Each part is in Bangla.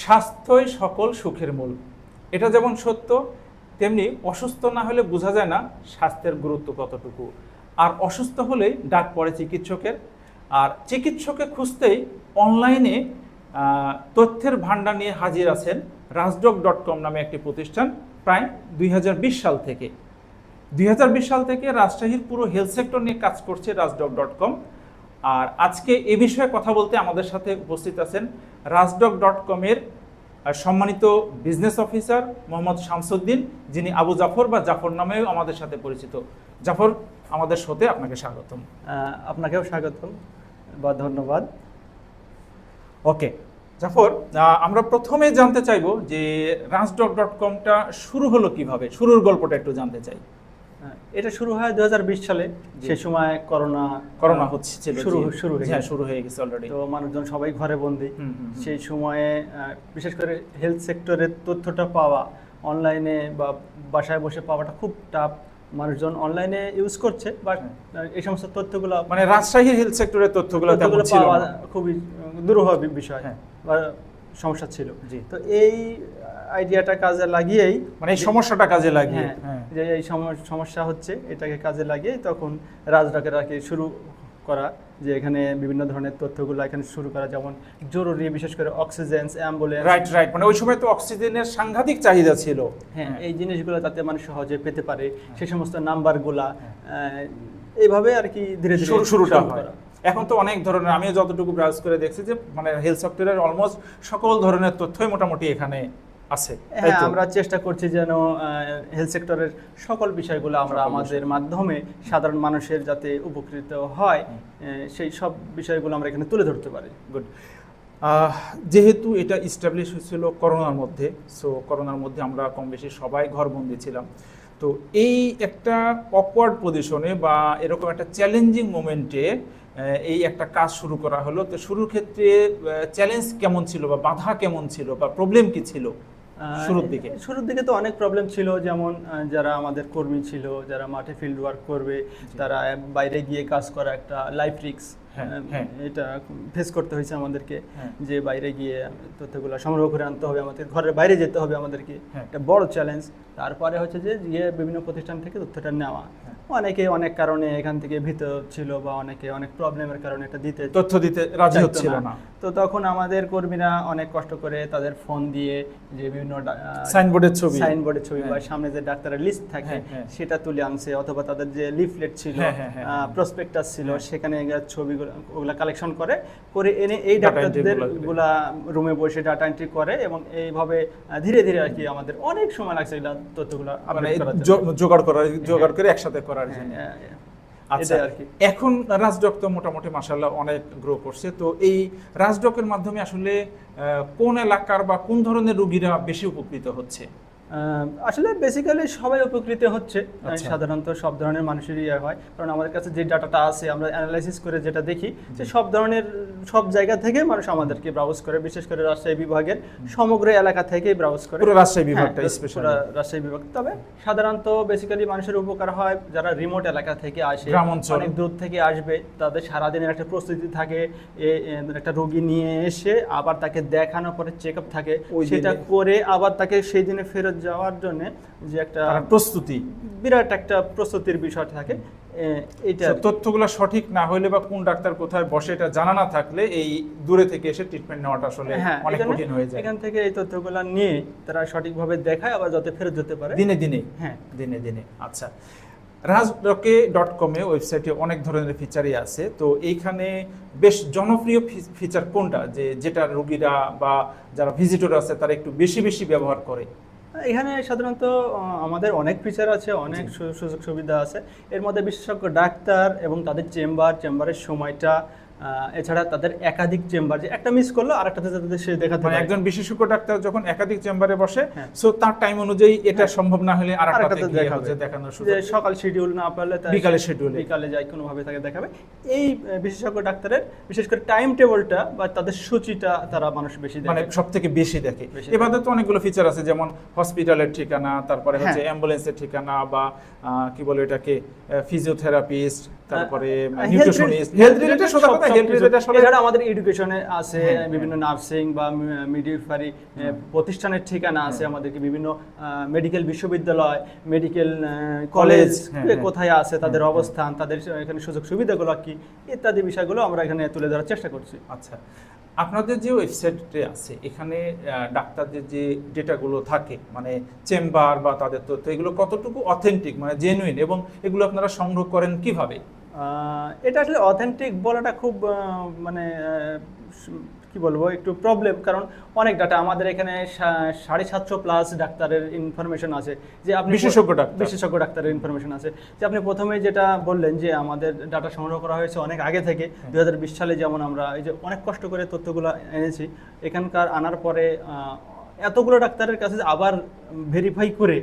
স্বাস্থ্যই সকল সুখের মূল। এটা যেমন সত্য, তেমনি অসুস্থ না হলে বোঝা যায় না স্বাস্থ্যের গুরুত্ব কতটুকু। আর অসুস্থ হলেই ডাক পড়ে চিকিৎসকের। আর চিকিৎসকে খুঁজতেই অনলাইনে তথ্যের ভাণ্ডার নিয়ে হাজির আছেন রাজডক ডট কম নামে একটি প্রতিষ্ঠান প্রায় দুই হাজার বিশ সাল থেকে। দুই হাজার বিশ সাল থেকে রাজশাহীর পুরো হেলথ সেক্টর নিয়ে কাজ করছে রাজডক ডট কম। আর আজকে এ বিষয়ে কথা বলতে আমাদের সাথে উপস্থিত আছেন রাজডক ডট কমের সম্মানিত বিজনেস অফিসার মোহাম্মদ শামসুদ্দিন যিনি আবু জাফর বা জাফর নামেও আমাদের সাথে পরিচিত। জাফর আমাদের শোতে আপনাকে স্বাগতম। আপনাকেও স্বাগতম বা ধন্যবাদ। ওকে জাফর আমরা প্রথমে জানতে চাইব যে রাজডক ডট কমটা শুরু হলো কীভাবে? শুরুর গল্পটা একটু জানতে চাই। এটা শুরু হয় দুই হাজার বিশ সালে। সে সময় করোনা করোনা হচ্ছে শুরু শুরু হয়ে হ্যাঁ গেছে। শুরু হয়ে গেছে অলরেডি তো মানুষজন সবাই ঘরে বন্দি। সেই সময়ে বিশেষ করে হেলথ সেক্টরের তথ্যটা পাওয়া অনলাইনে বা বাসায় বসে পাওয়াটা খুব টাফ মানুষজন অনলাইনে ইউজ করছে বাট এই সমস্ত তথ্যগুলো মানে রাজশাহী হেলথ সেক্টরের তথ্যগুলো পাওয়া খুবই দুরূহ বিষয় হ্যাঁ। বা সমস্যা ছিল। তো এই আইডিয়াটা কাজে লাগিয়েই মানে এই সমস্যাটা কাজে লাগিয়ে হ্যাঁ, হ্যাঁ। যে এই সমস্যা হচ্ছে এটাকে কাজে লাগিয়ে তখন রাজডাকের আর কি শুরু করা যে এখানে বিভিন্ন ধরনের তথ্যগুলো এখানে শুরু করা যেমন জরুরি বিশেষ করে অক্সিজেন অ্যাম্বুলেন্স রাইট রাইট মানে ওই সময় তো অক্সিজেনের সাংঘাতিক চাহিদা ছিল। হ্যাঁ এই জিনিসগুলো যাতে মানুষ সহজে পেতে পারে সে সমস্ত নাম্বারগুলা এইভাবে আর কি ধীরে ধীরে শুরু শুরুটা হয়। এখন তো অনেক ধরনের আমি যতটুকু ব্রাউজ করে দেখছি যে মানে হেলথ সেক্টরের অলমোস্ট সকল ধরনের তথ্যই মোটামুটি এখানে আছে হ্যাঁ আমরা চেষ্টা করছি যেন হেলথ সেক্টরের সকল বিষয়গুলো আমরা আমাদের মাধ্যমে সাধারণ মানুষের যাতে উপকৃত হয় সেই সব বিষয়গুলো আমরা এখানে তুলে ধরতে পারি। গুড যেহেতু এটা ইস্টাবলিশ হয়েছিল করোনার মধ্যে সো করোনার মধ্যে আমরা কম বেশি সবাই ঘরবন্দি ছিলাম তো এই একটা অকওয়ার্ড পজিশনে বা এরকম একটা চ্যালেঞ্জিং মোমেন্টে এই একটা কাজ শুরু করা হলো তো শুরুর ক্ষেত্রে চ্যালেঞ্জ কেমন ছিল বা বাধা কেমন ছিল বা প্রবলেম কি ছিল শুরুর দিকে শুরুর দিকে তো অনেক প্রবলেম ছিল যেমন যারা আমাদের কর্মী ছিল যারা মাঠে ফিল্ড ওয়ার্ক করবে তারা বাইরে গিয়ে কাজ করা একটা লাইফ রিক্স। এটা ফেস করতে হয়েছে আমাদেরকে হ্যাঁ। যে বাইরে গিয়ে তথ্যগুলো সংগ্রহ করে আনতে হবে আমাদের ঘরের বাইরে যেতে হবে আমাদেরকে হ্যাঁ। একটা বড় চ্যালেঞ্জ তারপরে হচ্ছে যে গিয়ে বিভিন্ন প্রতিষ্ঠান থেকে তথ্যটা নেওয়া হ্যাঁ। অনেকে অনেক কারণে এখান থেকে ভীত ছিল বা অনেকে অনেক প্রবলেমের কারণে এটা দিতে তথ্য দিতে রাজি হচ্ছিল না তো তখন আমাদের কর্মীরা অনেক কষ্ট করে তাদের ফোন দিয়ে যে বিভিন্ন সাইনবোর্ডের ছবি সাইনবোর্ডের ছবি বা হ্যাঁ। সামনে যে ডাক্তারের লিস্ট থাকে হ্যাঁ, হ্যাঁ। সেটা তুলে আনছে অথবা তাদের যে লিফলেট ছিল হ্যাঁ, হ্যাঁ, হ্যাঁ, হ্যাঁ। প্রসপেক্টাস ছিল হ্যাঁ। সেখানে ছবিগুলো ওগুলা কালেকশন করে করে এনে এই ডাক্তারদেরগুলা রুমে বসে ডাটা এন্ট্রি করে এবং এইভাবে ধীরে ধীরে আর কি আমাদের অনেক সময় লাগছে এগুলা তথ্যগুলো মানে জোগাড় করার জোগাড় করে একসাথে করার হ্যাঁ, জন্য। হ্যাঁ, হ্যাঁ। আচ্ছা আর কি। এখন রাজডক তো মোটামুটি মাসাল্লাহ অনেক গ্রো করছে। তো এই রাজডকের মাধ্যমে আসলে কোন এলাকার বা কোন ধরনের রোগীরা বেশি উপকৃত হচ্ছে? আসলে বেসিক্যালি সবাই উপকৃত হচ্ছে। আচ্ছা। সাধারণত সব ধরনের মানুষেরই ইয়ে হয়। কারণ আমাদের কাছে যে ডাটাটা আছে আমরা অ্যানালাইসিস করে যেটা দেখি যে সব ধরনের সব জায়গা থেকে মানুষ আমাদেরকে ব্রাউজ করে। বিশেষ করে রাজশাহী বিভাগের সমগ্র এলাকা থেকেই ব্রাউজ করে। পুরো রাজশাহী বিভাগটা হ্যাঁ, স্পেশাল রাজশাহী বিভাগ। তবে সাধারণত বেসিক্যালি মানুষের উপকার হয় যারা রিমোট এলাকা থেকে আসে অনেক দূর থেকে আসবে তাদের সারাদিনের একটা প্রস্তুতি থাকে একটা রোগী নিয়ে এসে আবার তাকে দেখানোর পরে চেক আপ থাকে সেটা করে আবার তাকে সেই দিনে ফেরত যাওয়ার জন্য যে একটা প্রস্তুতি। বিরাট একটা প্রস্তুতির বিষয় থাকে এ, এইটা So, তথ্যগুলো সঠিক না হলে বা কোন ডাক্তার কোথায় বসে এটা জানা না থাকলে এই দূরে থেকে এসে ট্রিটমেন্ট নেওয়াটা আসলে হ্যাঁ অনেক কঠিন হয়ে যায়। এখান থেকে এই তথ্যগুলো নিয়ে তারা সঠিকভাবে দেখায় আবার যাতে ফেরত যেতে পারে। দিনে দিনে? হ্যাঁ। দিনে দিনে আচ্ছা। রাজডকে ডট কমে ওয়েবসাইটে অনেক ধরনের ফিচারই আছে তো এইখানে বেশ জনপ্রিয় ফিচার কোনটা? যে যেটা রোগীরা বা যারা ভিজিটর আছে তারা একটু বেশি বেশি ব্যবহার করে। এখানে সাধারণত আমাদের অনেক ফিচার আছে অনেক সুযোগ সুবিধা আছে। এর মধ্যে বিশেষজ্ঞ ডাক্তার এবং তাদের চেম্বার চেম্বারের সময়টা এছাড়া তাদের একাধিক চেম্বার যে একটা মিস করল আরেকটাতে যাতে সে দেখাতে মানে পারে একজন বিশেষজ্ঞ ডাক্তার যখন একাধিক চেম্বারে বসে হ্যাঁ। সো তার টাইম অনুযায়ী এটা সম্ভব না হলে গিয়ে দেখাবে। হচ্ছে যে সকাল শিডিউল না পারলে বিকালে এ। বিকালে যাই কোনোভাবে তাকে দেখাবে এই বিশেষজ্ঞ ডাক্তারের বিশেষ করে টাইম টেবিলটা বা তাদের সূচিটা তারা মানুষ বেশি মানে দেখে সব থেকে বেশি দেখে এবারে তো অনেকগুলো ফিচার আছে যেমন হসপিটালের ঠিকানা তারপরে হচ্ছে হ্যাঁ। অ্যাম্বুলেন্সের ঠিকানা বা কি বলে এটাকে ফিজিওথেরাপিস্ট তারপরে health নিউট্রিশনিস্ট হেলথ রিলেটেড সব- কথা হেলথ রিলেটেড এছাড়া আমাদের এডুকেশনে আছে হ্যাঁ, বিভিন্ন নার্সিং বা মিডিফারি প্রতিষ্ঠানের ঠিকানা আছে আমাদেরকে বিভিন্ন মেডিকেল বিশ্ববিদ্যালয় মেডিকেল কলেজ হ্যাঁ, হ্যাঁ। কোথায় আছে তাদের অবস্থান তাদের এখানে সুযোগ সুবিধাগুলো কি ইত্যাদি বিষয়গুলো আমরা এখানে তুলে ধরার চেষ্টা করছি। আচ্ছা আপনাদের যে ওয়েবসাইটে আছে এখানে ডাক্তারদের যে ডেটাগুলো থাকে মানে চেম্বার বা তাদের তথ্য এগুলো কতটুকু অথেন্টিক মানে জেনুইন এবং এগুলো আপনারা সংগ্রহ করেন কীভাবে? এটা আসলে অথেন্টিক বলাটা খুব মানে কি বলব একটু প্রবলেম কারণ অনেক ডাটা আমাদের এখানে সাড়ে সাতশো প্লাস ডাক্তারের ইনফরমেশন আছে যে আপনি বিশেষজ্ঞ ডাক্তার। বিশেষজ্ঞ ডাক্তারের ইনফরমেশন আছে যে আপনি প্রথমে যেটা বললেন যে আমাদের ডাটা সংগ্রহ করা হয়েছে অনেক আগে থেকে। দু সালে যেমন আমরা এই যে অনেক কষ্ট করে তথ্যগুলো এনেছি এখানকার আনার পরে এতগুলো ডাক্তারের কাছে আবার ভেরিফাই করে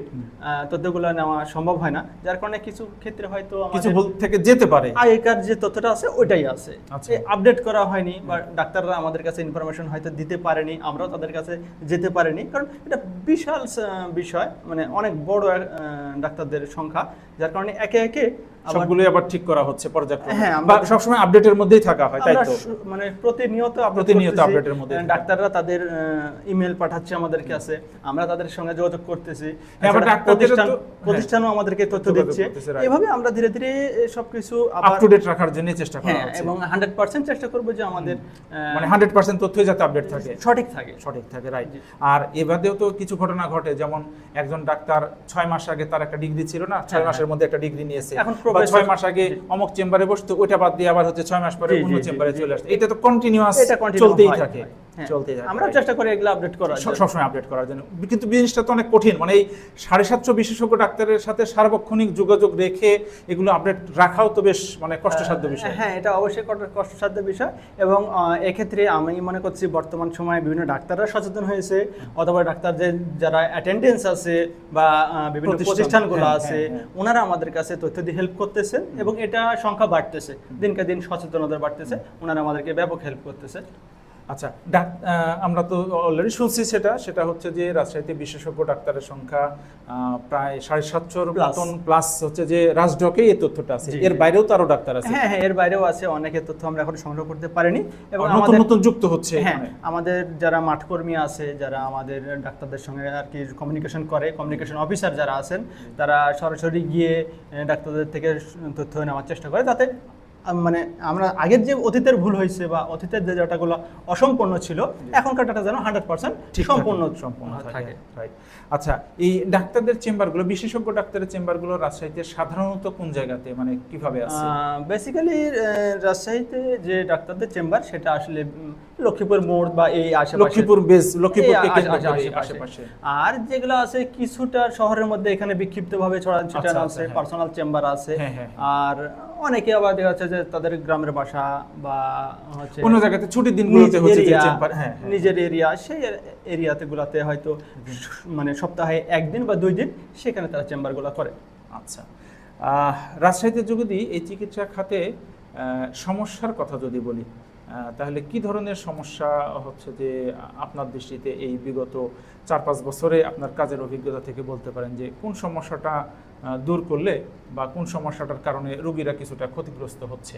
তথ্যগুলো নেওয়া সম্ভব হয় না। যার কারণে কিছু ক্ষেত্রে হয়তো কিছু ভুল থেকে যেতে পারে। আগেকার যে তথ্যটা আছে ওইটাই আছে। আচ্ছা। আপডেট করা হয়নি বা ডাক্তাররা আমাদের কাছে ইনফরমেশন হয়তো দিতে পারেনি আমরাও তাদের কাছে যেতে পারিনি। কারণ এটা বিশাল বিষয় মানে অনেক বড় ডাক্তারদের সংখ্যা। যার কারণে একে একে সবগুলোই আবার ঠিক করা হচ্ছে পর্যায়ক্রমে হ্যাঁ, আমরা- সবসময় আপডেটের মধ্যেই থাকা হয় তাই তো? মানে প্রতিনিয়ত প্রতিনিয়ত এর মধ্যে ডাক্তাররা তাদের ইমেল পাঠাচ্ছে আমাদের কাছে আমরা তাদের সঙ্গে যোগাযোগ করতেছি। হ্যাঁ, প্রতিষ্ঠান হ্যাঁ। প্রতিষ্ঠানও আমাদেরকে তথ্য দিচ্ছে। এভাবে আমরা ধীরে ধীরে সবকিছু আপ টু ডেট রাখার জন্য চেষ্টা করা হ্যাঁ হচ্ছে। এবং হান্ড্রেড পার্সেন্ট চেষ্টা করব যে আমাদের মানে হান্ড্রেড পার্সেন্ট তথ্যই যাতে আপডেট থাকে। সঠিক থাকে। সঠিক থাকে রাইট আর এবারেও তো কিছু ঘটনা ঘটে যেমন একজন ডাক্তার ছয় মাস আগে তার একটা ডিগ্রি ছিল না ছয় মাসের মধ্যে একটা ডিগ্রি নিয়েছে। এখন বা ছয় মাস আগে। অমুক চেম্বারে বসতো ওইটা বাদ দিয়ে আবার হচ্ছে ছয় মাস পরে অন্য চেম্বারে চলে আসছে এটা তো কন্টিনিউয়াস চলতেই থাকে। হয়, হ্যাঁ। থাকে আমরা চেষ্টা করি এগুলো আপডেট করার সবসময় আপডেট করার জন্য। কিন্তু জিনিসটা তো অনেক কঠিন। মানে এই সাড়ে সাতশো বিশেষজ্ঞ ডাক্তারের সাথে সার্বক্ষণিক যোগাযোগ রেখে এগুলো আপডেট রাখাও তো বেশ মানে কষ্টসাধ্য বিষয়। হ্যাঁ এটা অবশ্যই কষ্টসাধ্য বিষয়। এবং এক্ষেত্রে আমি মনে করছি বর্তমান সময়ে বিভিন্ন ডাক্তাররা সচেতন হয়েছে। অথবা ডাক্তারদের যারা অ্যাটেন্ডেন্স আছে বা বিভিন্ন প্রতিষ্ঠান, প্রতিষ্ঠানগুলো হ্যাঁ, আছে হ্যাঁ, হ্যাঁ। ওনারা আমাদের কাছে তথ্য দিয়ে হেল্প করতেছেন এবং এটা সংখ্যা বাড়তেছে। দিনকে দিন সচেতনতা বাড়তেছে। ওনারা আমাদেরকে ব্যাপক হেল্প করতেছে। আচ্ছা ডাক আমরা তো অলরেডি শুনছি সেটা সেটা হচ্ছে যে রাজশাহীতে বিশেষজ্ঞ ডাক্তারের সংখ্যা প্রায় সাড়ে সাতশোর. মতন প্লাস হচ্ছে যে রাজডকে এই তথ্যটা আছে। এর বাইরেও তো আরও ডাক্তার আছে। হ্যাঁ হ্যাঁ এর বাইরেও আছে অনেকের তথ্য আমরা এখন সংগ্রহ করতে পারিনি। এবং নতুন আমাদের নতুন যুক্ত হচ্ছে হ্যাঁ আমাদের যারা মাঠকর্মী আছে যারা আমাদের ডাক্তারদের সঙ্গে আর কি কমিউনিকেশন করে কমিউনিকেশন অফিসার যারা আছেন তারা সরাসরি গিয়ে ডাক্তারদের থেকে তথ্য নেওয়ার চেষ্টা করে যাতে মানে আমরা আগের যে অতীতের ভুল হয়েছে বা অতীতের যে ডাটাগুলো অসম্পূর্ণ ছিল এখনকার ডাটা যেন হান্ড্রেড পার্সেন্ট সম্পূর্ণ সম্পূর্ণ থাকে রাইট আচ্ছা এই ডাক্তারদের চেম্বারগুলো বিশেষজ্ঞ ডাক্তারের চেম্বারগুলো রাজশাহীতে সাধারণত কোন জায়গাতে মানে কীভাবে আছে? বেসিক্যালি রাজশাহীতে যে ডাক্তারদের চেম্বার সেটা আসলে লক্ষ্মীপুর মোড় বা এই আশেপাশে লক্ষ্মীপুর বেস আশেপাশে। আশেপাশে আর যেগুলো আছে কিছুটা শহরের মধ্যে এখানে বিক্ষিপ্তভাবে ছড়ানো ছিটানো আচ্ছা, আছে হ্যাঁ। পার্সোনাল চেম্বার আছে হ্যাঁ, হ্যাঁ, আর অনেকে আবার দেখা যাচ্ছে যে তাদের গ্রামের বাসা বা হচ্ছে অন্য জায়গাতে ছুটির দিনগুলোতে হচ্ছে চেম্বার হ্যাঁ হ্যাঁ। নিজের এরিয়া সেই এরিয়াতে গুলাতে হয়তো মানে সপ্তাহে একদিন বা দুই দিন সেখানে তারা চেম্বারগুলো করে আচ্ছা আহ, রাজশাহীতে যদি এই চিকিৎসা খাতে আহ, সমস্যার কথা যদি বলি তাহলে কি ধরনের সমস্যা হচ্ছে যে আপনার দৃষ্টিতে এই বিগত চার পাঁচ বছরে আপনার কাজের অভিজ্ঞতা থেকে বলতে পারেন যে কোন সমস্যাটা দূর করলে বা কোন সমস্যাটার কারণে রোগীরা কিছুটা ক্ষতিগ্রস্ত হচ্ছে?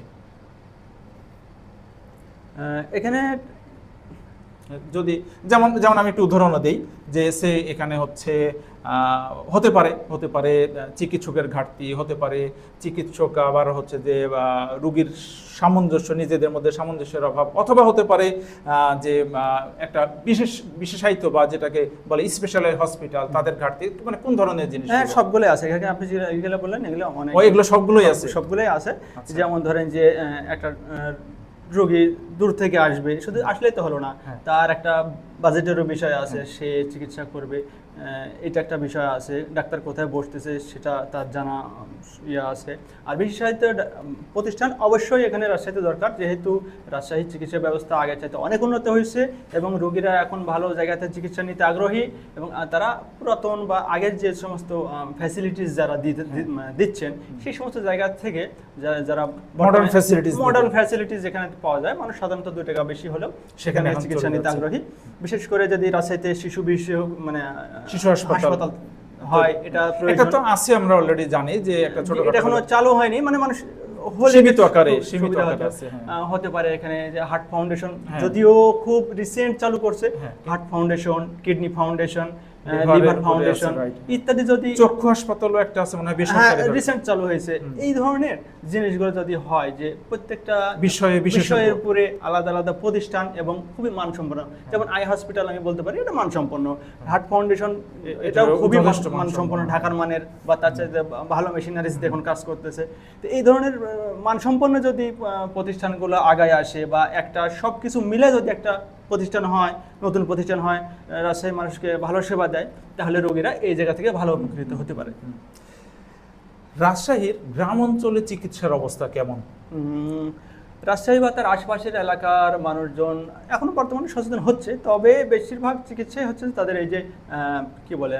এখানে যদি যেমন যেমন আমি একটু উদাহরণ দিই যে সে এখানে হচ্ছে হতে পারে হতে পারে চিকিৎসকের ঘাটতি হতে পারে চিকিৎসক আবার হচ্ছে যে রুগীর সামঞ্জস্য নিজেদের মধ্যে সামঞ্জস্যের অভাব অথবা হতে পারে যে একটা বিশেষ বিশেষায়িত বা যেটাকে বলে স্পেশালাইজ হসপিটাল তাদের ঘাটতি মানে কোন ধরনের জিনিস হ্যাঁ সবগুলোই আছে। এখানে আপনি যে- এগুলো বললেন এগুলো অনেক এগুলো সবগুলোই আছে? সবগুলোই আছে। আচ্ছা। যেমন ধরেন যে একটা রোগী দূর থেকে আসবে। শুধু আসলেই তো হলো না। হ্যাঁ। তার একটা বাজেটেরও বিষয় আছে সে চিকিৎসা করবে। এটা একটা বিষয় আছে ডাক্তার কোথায় বসতেছে সেটা তার জানা ইয়ে আছে। আর ডা- উম, প্রতিষ্ঠান অবশ্যই এখানে রাজশাহীতে দরকার যেহেতু রাজশাহীর চিকিৎসা ব্যবস্থা আগের চাইতে অনেক উন্নত হয়েছে এবং রোগীরা এখন ভালো জায়গাতে চিকিৎসা নিতে আগ্রহী এবং তারা পুরাতন বা আগের যে সমস্ত ফ্যাসিলিটিস যারা মানে দিচ্ছেন সেই সমস্ত জায়গা থেকে যারা- যারা Modern facilities মডার্ন ফ্যাসিলিটিস যেখানে পাওয়া যায় মানুষ সাধারণত দুই টাকা বেশি হলেও সেখানে চিকিৎসা নিতে আগ্রহী। বিশেষ করে যদি রাজশাহীতে শিশু বিষয় মানে শিশু হাসপাতাল। হয় এটা এটা তো আছে আমরা অলরেডি জানি যে একটা ছোট এটা এখনও চালু হয়নি মানে মানুষ সীমিত আকারে, সীমিত আকারে আছে, হ্যাঁ। হতে পারে এখানে যে হার্ট ফাউন্ডেশন হ্যাঁ। যদিও খুব রিসেন্ট চালু করছে হ্যাঁ। Heart foundation kidney foundation liver foundation ইত্যাদি যদি চক্ষু হাসপাতালও একটা আছে মনে হয় বেসরকারি রিসেন্ট চালু হয়েছে। এই ধরনের জিনিসগুলো যদি হয় যে প্রত্যেকটা বিষয়ে বিষয়ের উপরে আলাদা আলাদা প্রতিষ্ঠান এবং খুবই মানসম্পন্ন। যেমন আই হসপিটাল আমি বলতে পারি এটা মানসম্পন্ন। হার্ট ফাউন্ডেশন এটাও খুবই মানসম্পন্ন। ঢাকার মানের বা তার চাইতে ভালো মেশিনারিজ এখন কাজ করতেছে। তো এই ধরনের মানসম্পন্ন যদি প্রতিষ্ঠানগুলো আগায় আসে বা একটা সব কিছু মিলে যদি একটা প্রতিষ্ঠান হয় নতুন প্রতিষ্ঠান হয় রাজশাহী মানুষকে ভালো সেবা দেয় তাহলে রোগীরা এই জায়গা থেকে ভালো উপকৃত হতে পারে। রাজশাহীর গ্রাম অঞ্চলে চিকিৎসার অবস্থা কেমন? রাজশাহী বা তার আশপাশের এলাকার মানুষজন এখনও বর্তমানে সচেতন হচ্ছে তবে বেশিরভাগ চিকিৎসাই হচ্ছে তাদের এই যে কি বলে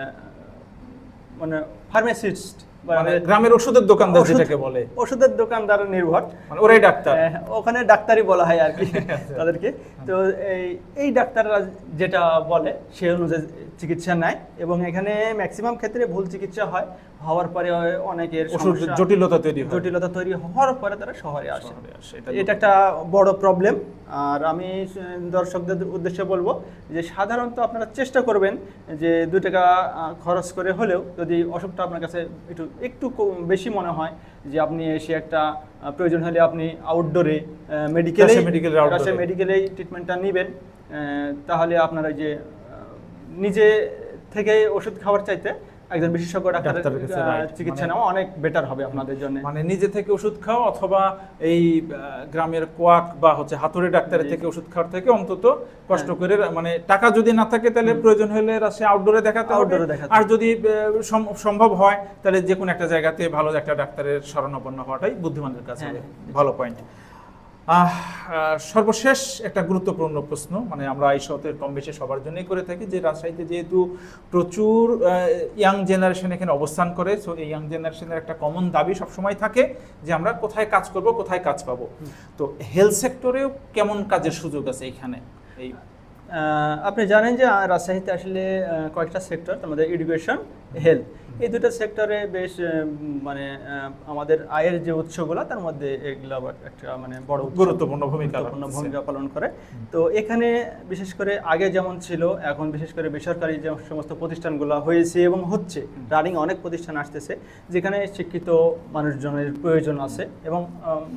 মানে ফার্মাসিস্ট মানে গ্রামের ওষুধের দোকানদার যেটাকে বলে। ওষুধের দোকানদার নির্ভর। মানে ওরাই ডাক্তার। ওখানে ডাক্তারই বলা হয় আর কি তাদেরকে। তো এই এই ডাক্তাররা যেটা বলে সে অনুযায়ী চিকিৎসা নেয় এবং এখানে ম্যাক্সিমাম ক্ষেত্রে ভুল চিকিৎসা হয়। হওয়ার পরে অনেকের ওষুধ জটিলতা তৈরি জটিলতা তৈরি হওয়ার পরে তারা শহরে আসে। এটা একটা বড় প্রবলেম আর আমি দর্শকদের উদ্দেশ্যে বলব যে সাধারণত আপনারা চেষ্টা করবেন যে দু টাকা খরচ করে হলেও যদি অসুখটা আপনার কাছে একটু একটু বেশি মনে হয় যে আপনি এসে একটা প্রয়োজন হলে আপনি আউটডোরে মেডিকেলে মেডিকেলে মেডিকেলেই ট্রিটমেন্টটা নেবেন। তাহলে আপনারা যে নিজে থেকে ওষুধ খাওয়ার চাইতে একজন বিশেষজ্ঞ ডাক্তারের চিকিৎসা মানে- নেওয়া অনেক বেটার হবে আপনাদের জন্য। মানে নিজে থেকে ওষুধ খাও অথবা এই গ্রামের কোয়াক বা হচ্ছে হাতুড়ে ডাক্তারের থেকে ওষুধ খাওয়ার থেকে অন্তত কষ্ট হ্যাঁ। করে মানে টাকা যদি না থাকে তাহলে প্রয়োজন হলে সে আউটডোরে দেখাতে এ দেখাতে আর যদি সম্ভব হয় তাহলে যে কোনো একটা জায়গাতে ভালো একটা ডাক্তারের শরণাপন্ন হওয়াটাই বুদ্ধিমানের কাছে হ্যাঁ। ভালো পয়েন্ট সর্বশেষ একটা গুরুত্বপূর্ণ প্রশ্ন মানে আমরা এই শতের কম বেশি সবার জন্যই করে থাকি যে রাজশাহীতে যেহেতু প্রচুর ইয়াং জেনারেশন এখানে অবস্থান করে সো এই ইয়াং জেনারেশনের একটা কমন দাবি সবসময় থাকে যে আমরা কোথায় কাজ করব, কোথায় কাজ পাবো। তো হেলথ সেক্টরেও কেমন কাজের সুযোগ আছে এখানে? এই আপনি জানেন যে রাজশাহীতে আসলে কয়েকটা সেক্টর আমাদের এডুকেশন হেলথ এই দুটো সেক্টরে বেশ মানে আমাদের আয়ের যে উৎসগুলো তার মধ্যে এগুলো একটা মানে বড় গুরুত্বপূর্ণ ভূমিকা ভূমিকা পালন করে। তো এখানে বিশেষ করে আগে যেমন ছিল এখন বিশেষ করে বেসরকারি যে সমস্ত প্রতিষ্ঠানগুলো হয়েছে এবং হচ্ছে রানিং অনেক প্রতিষ্ঠান আসতেছে যেখানে শিক্ষিত মানুষজনের প্রয়োজন আছে এবং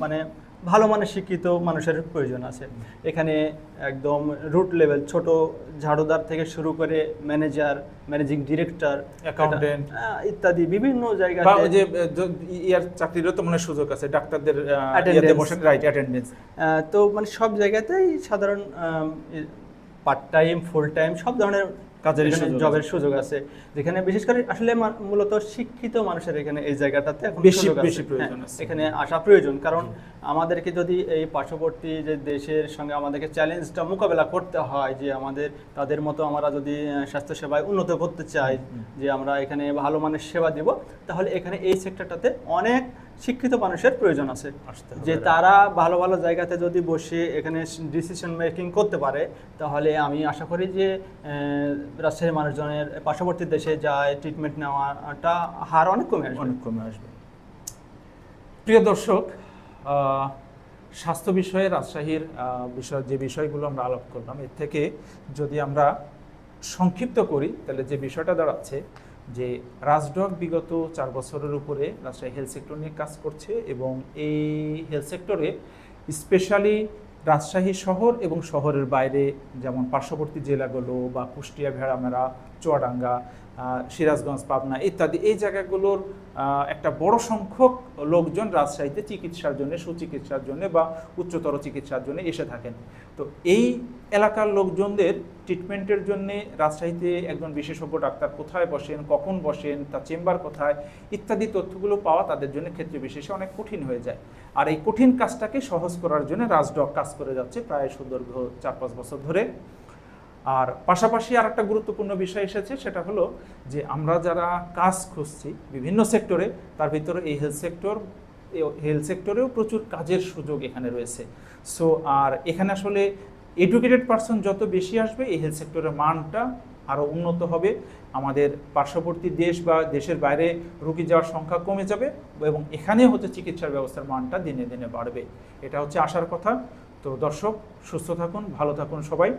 মানে ভালো মানের শিক্ষিত মানুষের প্রয়োজন আছে। এখানে একদম রুট লেভেল ছোট ঝাড়ুদার থেকে শুরু করে ম্যানেজার ম্যানেজিং ডিরেক্টর Accountant। ইত্যাদি বিভিন্ন জায়গায় যে ইয়ার চাকরিরও তো মনে সুযোগ আছে ডাক্তারদের রাইট অ্যাটেন্ডেন্স তো মানে সব জায়গাতেই সাধারণ পার্ট টাইম ফুল টাইম সব ধরনের কাজের জবের সুযোগ আছে। যেখানে বিশেষ করে আসলে মূলত শিক্ষিত মানুষের এখানে এই জায়গাটাতে এখন বেশি- বেশি প্রয়োজন হ্যাঁ, আছে। এখানে আসা প্রয়োজন। কারণ আমাদেরকে যদি এই পার্শ্ববর্তী যে দেশের সঙ্গে আমাদেরকে চ্যালেঞ্জটা মোকাবেলা করতে হয় যে আমাদের তাদের মতো আমরা যদি স্বাস্থ্যসেবায় উন্নত করতে চাই যে আমরা এখানে ভালো মানের সেবা দিব তাহলে এখানে এই সেক্টরটাতে অনেক শিক্ষিত মানুষের প্রয়োজন আছে। যে তারা ভালো ভালো জায়গাতে যদি বসে এখানে ডিসিশন মেকিং করতে পারে তাহলে আমি আশা করি যে রাজশাহীর মানুষজনের পার্শ্ববর্তী দেশে যায় ট্রিটমেন্ট নেওয়াটা হার অনেক কমে আসবে। অনেক কমে আসবে। প্রিয় দর্শক স্বাস্থ্য বিষয়ে, রাজশাহীর বিষয়, যে বিষয়গুলো আমরা আলাপ করলাম, এর থেকে যদি আমরা সংক্ষিপ্ত করি, তাহলে যে বিষয়টা দাঁড়াচ্ছে, যে রাজডক বিগত চার বছরের উপরে রাজশাহী হেলথ সেক্টর নিয়ে কাজ করছে এবং এই হেলথ সেক্টরে স্পেশালি রাজশাহী শহর এবং শহরের বাইরে, যেমন পার্শ্ববর্তী জেলাগুলো বা কুষ্টিয়া ভেড়ামেরা চুয়াডাঙ্গা সিরাজগঞ্জ, পাবনা ইত্যাদি। এই জায়গাগুলোর একটা বড় সংখ্যক লোকজন রাজশাহীতে চিকিৎসার জন্য, সুচিকিৎসার জন্য বা উচ্চতর চিকিৎসার জন্য এসে থাকেন। তো এই এলাকার লোকজনদের ট্রিটমেন্টের জন্য রাজশাহীতে একজন বিশেষজ্ঞ ডাক্তার কোথায় বসেন, কখন বসেন, তার চেম্বার কোথায়, ইত্যাদি তথ্যগুলো পাওয়া তাদের জন্য ক্ষেত্রে বিশেষে অনেক কঠিন হয়ে যায়। আর এই কঠিন কাজটাকে সহজ করার জন্য রাজডক কাজ করে যাচ্ছে প্রায় সুদীর্ঘ চার পাঁচ বছর ধরে। আর পাশাপাশি আর একটা গুরুত্বপূর্ণ বিষয় এসেছে, সেটা হলো যে আমরা যারা কাজ খুঁজছি বিভিন্ন সেক্টরে, তার ভিতরে এই হেলথ সেক্টর হেলথ সেক্টরেও প্রচুর কাজের সুযোগ এখানে রয়েছে। সো আর এখানে আসলে এডুকেটেড পার্সন যত বেশি আসবে, এই হেলথ সেক্টরের মানটা আরও উন্নত হবে। আমাদের পার্শ্ববর্তী দেশ বা দেশের বাইরে রুগী যাওয়ার সংখ্যা কমে যাবে এবং এখানে হচ্ছে চিকিৎসার ব্যবস্থার মানটা দিনে দিনে বাড়বে। এটা হচ্ছে আসার কথা। তো দর্শক, সুস্থ থাকুন, ভালো থাকুন সবাই।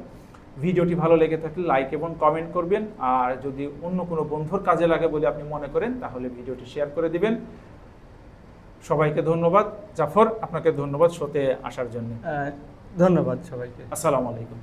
ভিডিওটি ভালো লেগে থাকলে লাইক এবং কমেন্ট করবেন। আর যদি অন্য কোনো বন্ধুর কাজে লাগে বলে আপনি মনে করেন তাহলে ভিডিওটি শেয়ার করে দিবেন। সবাইকে ধন্যবাদ। জাফর আপনাকে ধন্যবাদ শোতে আসার জন্য। ধন্যবাদ সবাইকে। আসসালামু আলাইকুম।